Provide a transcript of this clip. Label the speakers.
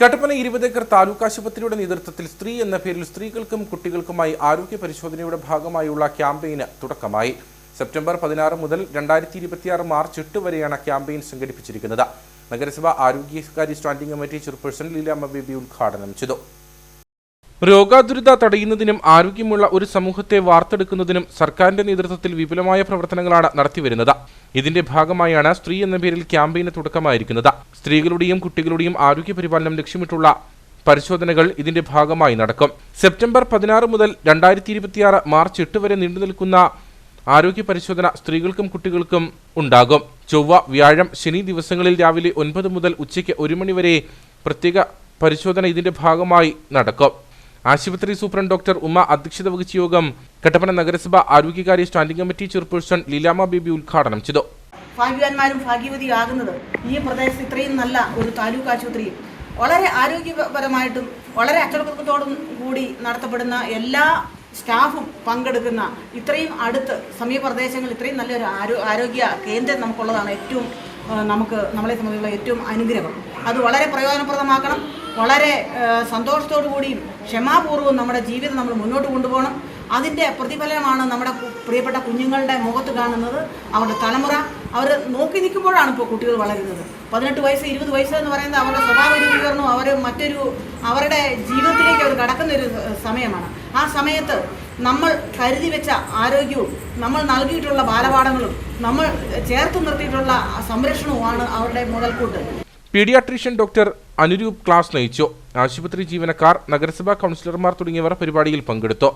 Speaker 1: കട്ടപ്പന ഇരുപതേക്കർ താലൂക്ക് ആശുപത്രിയുടെ നേതൃത്വത്തിൽ സ്ത്രീ എന്ന പേരിൽ സ്ത്രീകൾക്കും കുട്ടികൾക്കുമായി ആരോഗ്യ പരിശോധനയുടെ ഭാഗമായുള്ള ക്യാമ്പയിന് തുടക്കമായി. സെപ്റ്റംബർ പതിനാറ് മുതൽ രണ്ടായിരത്തി ഇരുപത്തിയാറ് മാർച്ച് എട്ട് വരെയാണ് ക്യാമ്പയിൻ സംഘടിപ്പിച്ചിരിക്കുന്നത്. നഗരസഭ ആരോഗ്യകാര്യ standing committee chairperson Leelamma Baby ഉദ്ഘാടനം ചെയ്തു. രോഗാതുരത തടയുന്നതിനും ആരോഗ്യമുള്ള ഒരു സമൂഹത്തെ വാർത്തെടുക്കുന്നതിനും സർക്കാരിന്റെ നേതൃത്വത്തിൽ വിപുലമായ പ്രവർത്തനങ്ങളാണ് നടത്തിവരുന്നത്. ഇതിന്റെ ഭാഗമായാണ് സ്ത്രീ എന്ന പേരിൽ ക്യാമ്പയിന് തുടക്കമായിരിക്കുന്നത്. സ്ത്രീകളുടെയും കുട്ടികളുടെയും ആരോഗ്യ പരിപാലനം ലക്ഷ്യമിട്ടുള്ള പരിശോധനകൾ ഇതിന്റെ ഭാഗമായി നടക്കും. സെപ്റ്റംബർ പതിനാറ് മുതൽ രണ്ടായിരത്തി ഇരുപത്തിയാറ് മാർച്ച് എട്ട് വരെ നീണ്ടുനിൽക്കുന്ന ആരോഗ്യ പരിശോധന സ്ത്രീകൾക്കും കുട്ടികൾക്കും ഉണ്ടാകും. ചൊവ്വ വ്യാഴം ശനി ദിവസങ്ങളിൽ രാവിലെ ഒൻപത് മുതൽ ഉച്ചയ്ക്ക് ഒരു മണിവരെ പ്രത്യേക പരിശോധന ഇതിന്റെ ഭാഗമായി നടക്കും. ആശുപത്രി സൂപ്രണ്ട് ഡോക്ടർ ഉമ അധ്യക്ഷത വഹിച്ച യോഗം കട്ടപ്പന നഗരസഭ ആരോഗ്യകാര്യ standing committee chairperson Leelama Baby ഉദ്ഘാടനം ചെയ്തു.
Speaker 2: ഭാഗ്യവാന്മാരും ഭാഗ്യവതിയാകുന്നത് ഈ പ്രദേശത്ത് ഇത്രയും നല്ല ഒരു താലൂക്ക് ആശുപത്രി വളരെ ആരോഗ്യപരമായിട്ടും വളരെ അച്ചടക്കത്തോടും കൂടി നടത്തപ്പെടുന്ന എല്ലാ സ്റ്റാഫും പങ്കെടുക്കുന്ന ഇത്രയും അടുത്ത് സമീപപ്രദേശങ്ങളിൽ ഇത്രയും നല്ലൊരു ആരോ ആരോഗ്യ കേന്ദ്രം നമുക്കുള്ളതാണ് ഏറ്റവും നമുക്ക് നമ്മളെ സംബന്ധിച്ചുള്ള ഏറ്റവും അനുഗ്രഹം. അത് വളരെ പ്രയോജനപ്രദമാക്കണം. വളരെ സന്തോഷത്തോടു കൂടിയും ക്ഷമാപൂർവം നമ്മുടെ ജീവിതം നമ്മൾ മുന്നോട്ട് കൊണ്ടുപോകണം. അതിന്റെ പ്രതിഫലനമാണ് നമ്മുടെ പ്രിയപ്പെട്ട കുഞ്ഞുങ്ങളുടെ മുഖത്ത് കാണുന്നത്. അവരുടെ തലമുറ. അവർ നോക്കി നിൽക്കുമ്പോഴാണ് ഇപ്പോൾ കുട്ടികൾ വളരുന്നത്. പതിനെട്ട് വയസ്സ് ഇരുപത് വയസ്സ് എന്ന് പറയുന്നത് അവരുടെ സ്വഭാവ രൂപീകരണവും അവർ മറ്റൊരു അവരുടെ ജീവിതത്തിലേക്ക് അവർ കടക്കുന്ന ഒരു സമയമാണ്. ആ സമയത്ത് നമ്മൾ കരുതി വെച്ച ആരോഗ്യവും നമ്മൾ നൽകിയിട്ടുള്ള ബാലപാഠങ്ങളും നമ്മൾ ചേർത്ത് നിർത്തിയിട്ടുള്ള സംരക്ഷണവുമാണ് അവരുടെ മുതൽക്കൂട്ട്.
Speaker 1: പീഡിയാട്രീഷ്യൻ ഡോക്ടർ അനുരൂപ് ക്ലാസ് നയിച്ചു. ആശുപത്രി ജീവനക്കാർ നഗരസഭാ കൗൺസിലർമാർ തുടങ്ങിയവർ പരിപാടിയിൽ പങ്കെടുത്തു.